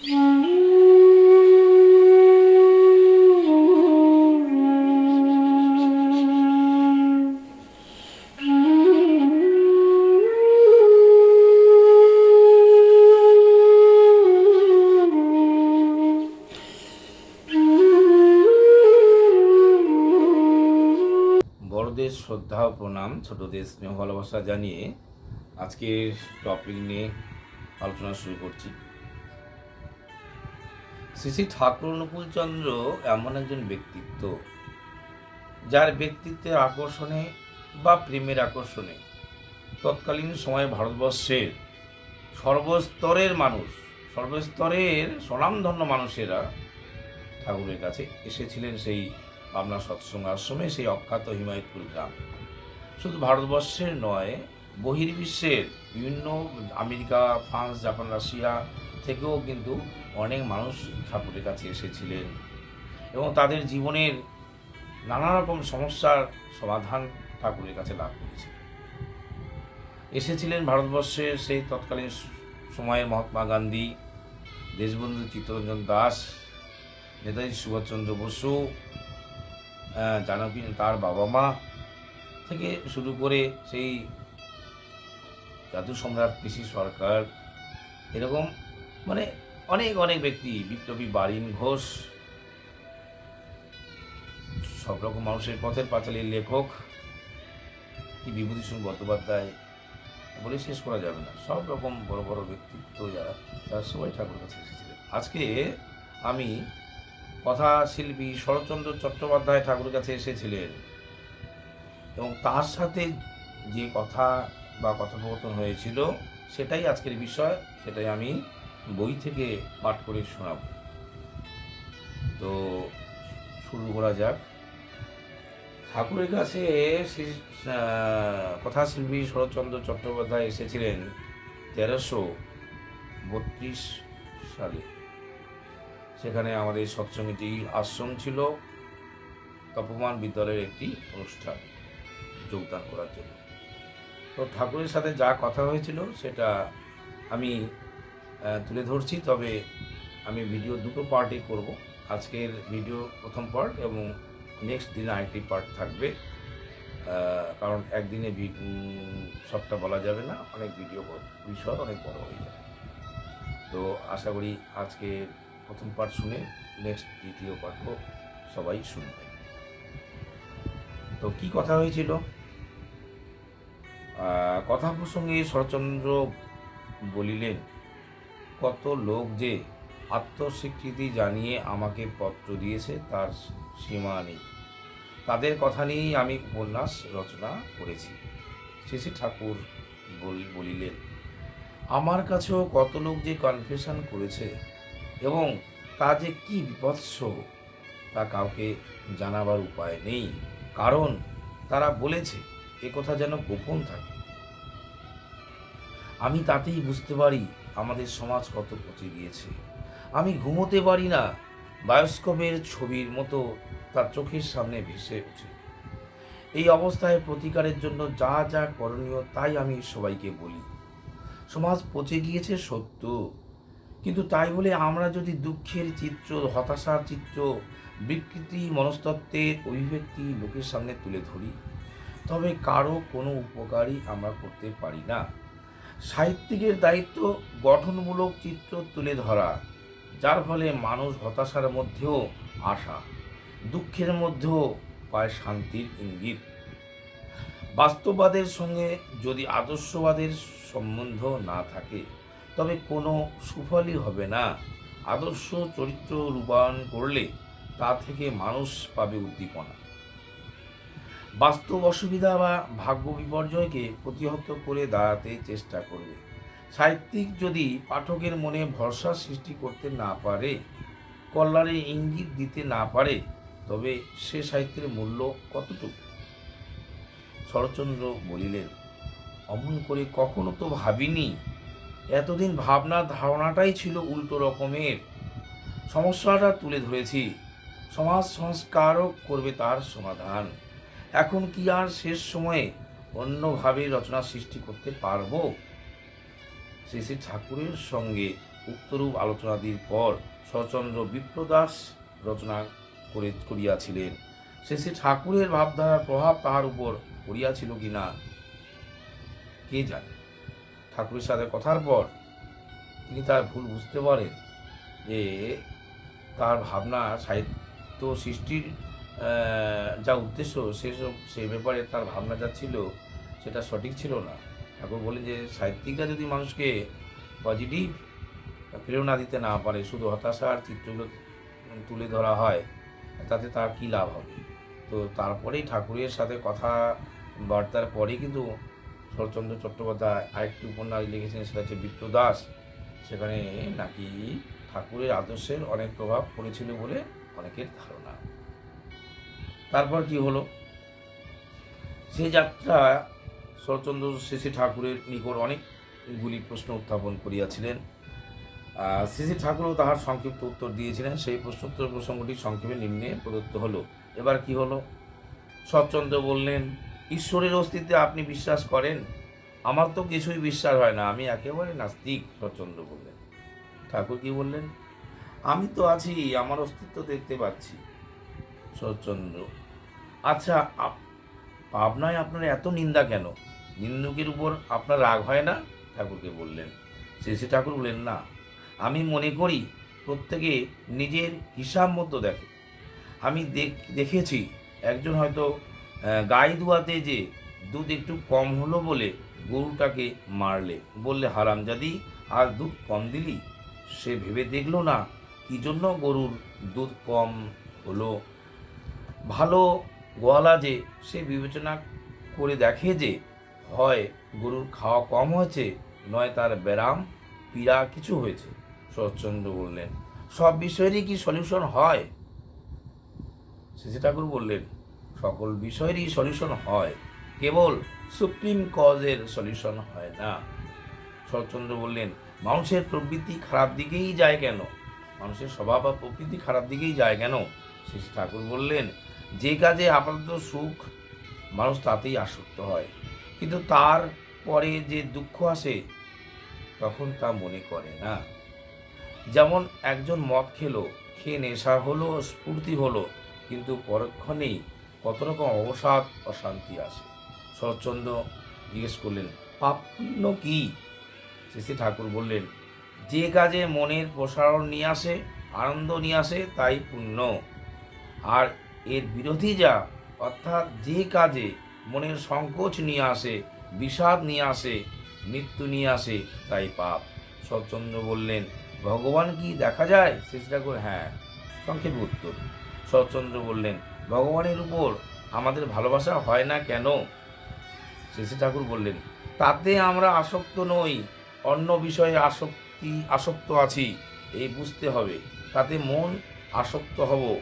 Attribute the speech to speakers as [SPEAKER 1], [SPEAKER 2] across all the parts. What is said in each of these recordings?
[SPEAKER 1] বড়দের শ্রদ্ধা প্রণাম ছোটদের স্নেহ ভালোবাসা জানিয়ে আজকের টপিক নিয়ে আলোচনা শুরু করছি। শ্রী শ্রী ঠাকুর অনুকূল এমন একজন ব্যক্তিত্ব, যার ব্যক্তিত্বের আকর্ষণে বা প্রেমের আকর্ষণে তৎকালীন সময়ে ভারতবর্ষের সর্বস্তরের মানুষ, সর্বস্তরের স্বনামধন্য মানুষেরা ঠাকুরের কাছে এসেছিলেন সেই পাবনা সৎসঙ্গ আশ্রমে, সেই অখ্যাত হিমায়তপুর গ্রামে। শুধু ভারতবর্ষের নয়, বহির্বিশ্বের বিভিন্ন আমেরিকা, ফ্রান্স, জাপান, রাশিয়া থেকেও কিন্তু অনেক মানুষ ঠাকুরের কাছে এসেছিলেন এবং তাদের জীবনের নানা রকম সমস্যার সমাধান ঠাকুরের কাছে লাভ করেছিলেন। এসেছিলেন ভারতবর্ষের সেই তৎকালীন সময়ে মহাত্মা গান্ধী দেশবন্ধু চিত্তরঞ্জন দাস নেতাজি সুভাষচন্দ্র বসু আহ, জানকী তার বাবা মা থেকে শুরু করে সেই জাদু সম্রাট পিসি সরকার এরকম মানে অনেক অনেক ব্যক্তি, বিপ্লবী বারিন ঘোষ, সব রকম মানুষের পথের পাঁচালীর লেখক, কি বিভূতিভূষণ বন্দ্যোপাধ্যায়, বলে শেষ করা যাবে না। সব রকম বড় বড় ব্যক্তিত্ব যারা, তারা সবাই ঠাকুর কাছে এসেছিলেন। আজকে আমি কথা শিল্পী শরৎচন্দ্র চট্টোপাধ্যায় ঠাকুরের কাছে এসেছিলেন এবং তার সাথে যে কথা বা কথোপকথন হয়েছিল, সেটাই আজকের বিষয়, সেটাই আমি বই থেকে পাঠ করে শোনাব। তো শুরু করা যাক। ঠাকুরের কাছে কথাশিল্পী শরৎচন্দ্র চট্টোপাধ্যায় এসেছিলেন তেরোশো বত্রিশ সালে। সেখানে আমাদের সৎসঙ্গীটি আশ্রম ছিল তপমান বিদ্যালয়ের একটি অনুষ্ঠান যোগদান করার জন্য। তো ঠাকুরের সাথে যা কথা হয়েছিল, সেটা আমি তুলে ধরছি। তবে আমি ভিডিও দুটো পার্টে করব। আজকের ভিডিও প্রথম পার্ট এবং নেক্সট দিনে আরেকটি পার্ট থাকবে। কারণ একদিনে সবটা বলা যাবে না। অনেক ভিডিও বিষয় অনেক বড় হয়ে যাবে। তো আশা করি আজকের প্রথম পার্ট শুনে নেক্সট দ্বিতীয় পার্ট সবাই শুনবে। তো কি কথা হয়েছিল? কথা প্রসঙ্গে শরৎচন্দ্র বলিলেন কত লোক যে আত্মস্বীকৃতি জানিয়ে আমাকে পত্র দিয়েছে তার সীমা নেই। তাদের কথা নিয়েই আমি উপন্যাস রচনা করেছি। শ্রী ঠাকুর বল- বলিলেন, আমার কাছেও কত লোক যে কনফেশন করেছে এবং তা যে কি বিপৎস, তা কাউকে জানাবার উপায় নেই। কারণ তারা বলেছে, এ কথা যেন গোপন থাকে। আমি তাতেই বুঝতে পারি আমাদের সমাজ কত পচে গিয়েছে। আমি ঘুমোতে পারি না, বায়োস্কোপের ছবির মতো তার চোখের সামনে ভেসে ওঠে। এই অবস্থায় প্রতিকারের জন্য যা যা করণীয় তাই আমি সবাইকে বলি। সমাজ পচে গিয়েছে সত্য, কিন্তু তাই বলে আমরা যদি দুঃখের চিত্র, হতাশার চিত্র, বিকৃতি, মনস্তত্ত্বের অভিব্যক্তি লোকের সামনে তুলে ধরি, তবে কারও কোনো উপকারই আমরা করতে পারি না। সাহিত্যিকের দায়িত্ব গঠনমূলক চিত্র তুলে ধরা, যার ফলে মানুষ হতাশার মধ্যেও আশা, দুঃখের মধ্যেও পায় শান্তির ইঙ্গিত। বাস্তববাদের সঙ্গে যদি আদর্শবাদের সম্বন্ধ না থাকে, তবে কোনো সুফলই হবে না। আদর্শ চরিত্র রূপায়ণ করলে তা থেকে মানুষ পাবে উদ্দীপনা। বাস্তব অসুবিধা বা ভাগ্য বিপর্যয়কে প্রতিহত করে দাঁড়াতে চেষ্টা করবে। সাহিত্যিক যদি পাঠকের মনে ভরসা সৃষ্টি করতে না পারে কল্যাণের ইঙ্গিত দিতে না পারে, তবে সে সাহিত্যের মূল্য কতটুকু? শরৎচন্দ্র বলিলেন, অমন করে কখনো তো ভাবিনি। এতদিন ভাবনার ধারণাটাই ছিল উল্টো রকমের। সমস্যাটা তুলে ধরেছি। সমাজ সংস্কারও করবে তার সমাধান। এখন কি আর শেষ সময়ে অন্যভাবে রচনা সৃষ্টি করতে পারব? শ্রী শ্রী ঠাকুরের সঙ্গে উক্তরূপ আলোচনাদির পর শরৎচন্দ্র বিপ্রদাস রচনা করে, করিয়াছিলেন। শেষে ঠাকুরের ভাবধারার প্রভাব তাহার উপর পড়িয়াছিল কি না, কে জানে? ঠাকুরের সাথে কথার পর তিনি তার ভুল বুঝতে পারেন যে তার ভাবনা সাহিত্য সৃষ্টির যা উদ্দেশ্য সেসব সে ব্যাপারে তার ভাবনা যা ছিল, সেটা সঠিক ছিল না। ঠাকুর বলেন যে, সাহিত্যিকরা যদি মানুষকে পজিটিভ প্রেরণা দিতে না পারে, শুধু হতাশার চিত্রগুলো তুলে ধরা হয়, তাতে তার কী লাভ হবে? তো তারপরেই ঠাকুরের সাথে কথা বার্তার পরেই কিন্তু শরৎচন্দ্র চট্টোপাধ্যায় আরেকটি উপন্যাস লিখেছেন, সেটা হচ্ছে বিপ্রদাস সেখানে নাকি ঠাকুরের আদর্শের অনেক প্রভাব পড়েছিল বলে অনেকের ধারণা। তারপর কি হলো? সেই যাত্রা শরৎচন্দ্র শেষে ঠাকুরের নিকট অনেকগুলি প্রশ্ন উত্থাপন করিয়াছিলেন। শ্রী ঠাকুরও তাহার সংক্ষিপ্ত উত্তর দিয়েছিলেন। সেই প্রশ্নোত্তর প্রসঙ্গটি সংক্ষেপে নিম্নে প্রদত্ত হলো। এবার কি হলো? শরৎচন্দ্র বললেন, ঈশ্বরের অস্তিত্বে আপনি বিশ্বাস করেন? আমার তো কিছুই বিশ্বাস হয় না। আমি একেবারে নাস্তিক, শরৎচন্দ্র বললেন। ঠাকুর কি বললেন? আমি তো আছি, আমার অস্তিত্ব দেখতে পাচ্ছি। শরৎচন্দ্র। আচ্ছা পাবনায় আপনার এত নিন্দা কেন? নিন্দুকের উপর আপনার রাগ হয় না? ঠাকুরকে বললেন। শেষে ঠাকুর বললেন, না, আমি মনে করি প্রত্যেকে নিজের হিসাব মতো দেখে। আমি দেখ- দেখেছি একজন হয়তো গাই দুয়াতে যে দুধ একটু কম হলো বলে গরুটাকে মারলে। বললে, হারামজাদি, আর দুধ কম দিলি? সে ভেবে দেখল না কি জন্য গরুর দুধ কম হলো ভালো গোয়ালা যে, সে বিবেচনা করে দেখে যে, হয় গরুর খাওয়া কম হয়েছে, নয় তার ব্যারাম পীড়া কিছু হয়েছে। শরৎচন্দ্র বললেন, সব বিষয়েরই কি সলিউশন হয়? শেষে ঠাকুর বললেন, সকল বিষয়েরই সলিউশন হয়। কেবল সুপ্রিম কজের সলিউশন হয় না। শরৎচন্দ্র বললেন, মানুষের প্রবৃত্তি খারাপ দিকেই যায় কেন? মানুষের স্বভাব বা প্রকৃতি খারাপ দিকেই যায় কেন? শেষে ঠাকুর বললেন যে কাজে আপাতত সুখ মানুষ তাতেই আসক্ত হয়। কিন্তু তার পরে যে দুঃখ আসে, তখন তা মনে করে না। যেমন একজন মদ খেলো, খেয়ে নেশা হলো, স্ফূর্তি হলো, কিন্তু পরক্ষণেই কত রকম অবসাদ, অশান্তি আসে। শরৎচন্দ্র জিজ্ঞেস করলেন, পাপ পুণ্য কি? শেষে ঠাকুর বললেন, যে কাজে মনের প্রসারণ নিয়ে আসে, আনন্দ নিয়ে আসে, তাই পুণ্য। আর এর বিরোধী যা, অর্থাৎ যে কাজে মনের সংকোচ নিয়ে আসে, বিষাদ নিয়ে আসে, মৃত্যু নিয়ে আসে, তাই পাপ। শরৎচন্দ্র বললেন, ভগবান কি দেখা যায়? শেষ ঠাকুর হ্যাঁ। সংক্ষেপে উত্তর, শরৎচন্দ্র বললেন, ভগবানের উপর আমাদের ভালোবাসা হয় না কেন? শেষে ঠাকুর বললেন, তাতে আমরা আসক্ত নই, অন্য বিষয়ে আসক্তি, আসক্ত আছি, এই বুঝতে হবে। তাতে মন আসক্ত হব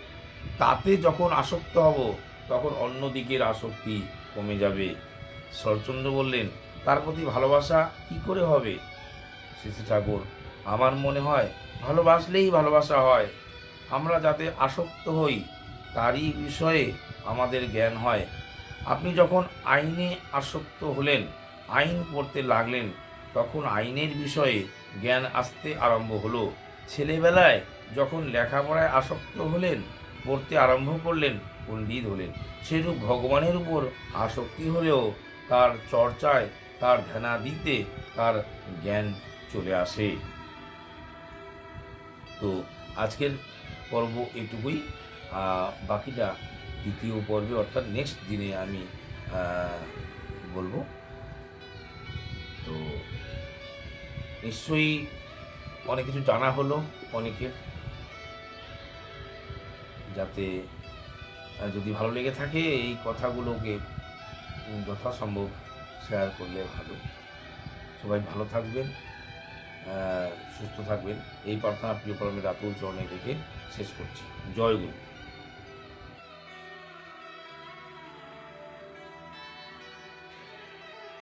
[SPEAKER 1] তাতে যখন আসক্ত হব, তখন অন্য দিকের আসক্তি কমে যাবে। শরৎচন্দ্র বললেন, তার প্রতি ভালোবাসা কি করে হবে? শেষে ঠাকুর, আমার মনে হয় ভালোবাসলেই ভালোবাসা হয়। আমরা যাতে আসক্ত হই, তারই বিষয়ে আমাদের জ্ঞান হয়। আপনি যখন আইনে আসক্ত হলেন, আইন পড়তে লাগলেন, তখন আইনের বিষয়ে জ্ঞান আসতে আরম্ভ হলো। ছেলেবেলায় যখন লেখাপড়ায় আসক্ত হলেন পড়তে আরম্ভ করলেন, পণ্ডিত হলেন। সেরূপ ভগবানের উপর আসক্তি হলেও তার চর্চায়, তার ধ্যানাদিতে তার জ্ঞান চলে আসে। তো আজকের পর্ব এটুকুই। বাকিটা দ্বিতীয় পর্বে অর্থাৎ নেক্সট দিনে আমি বলব। তো নিশ্চয়ই অনেক কিছু জানা হলো অনেকের। যাতে যদি ভালো লেগে থাকে, এই কথাগুলোকে যথাসম্ভব শেয়ার করলে ভালো। সবাই ভালো থাকবেন সুস্থ থাকবেন। এই প্রার্থনা প্রিয় পরমের রাতুল চরণে রেখে শেষ করছি। জয় গুরু।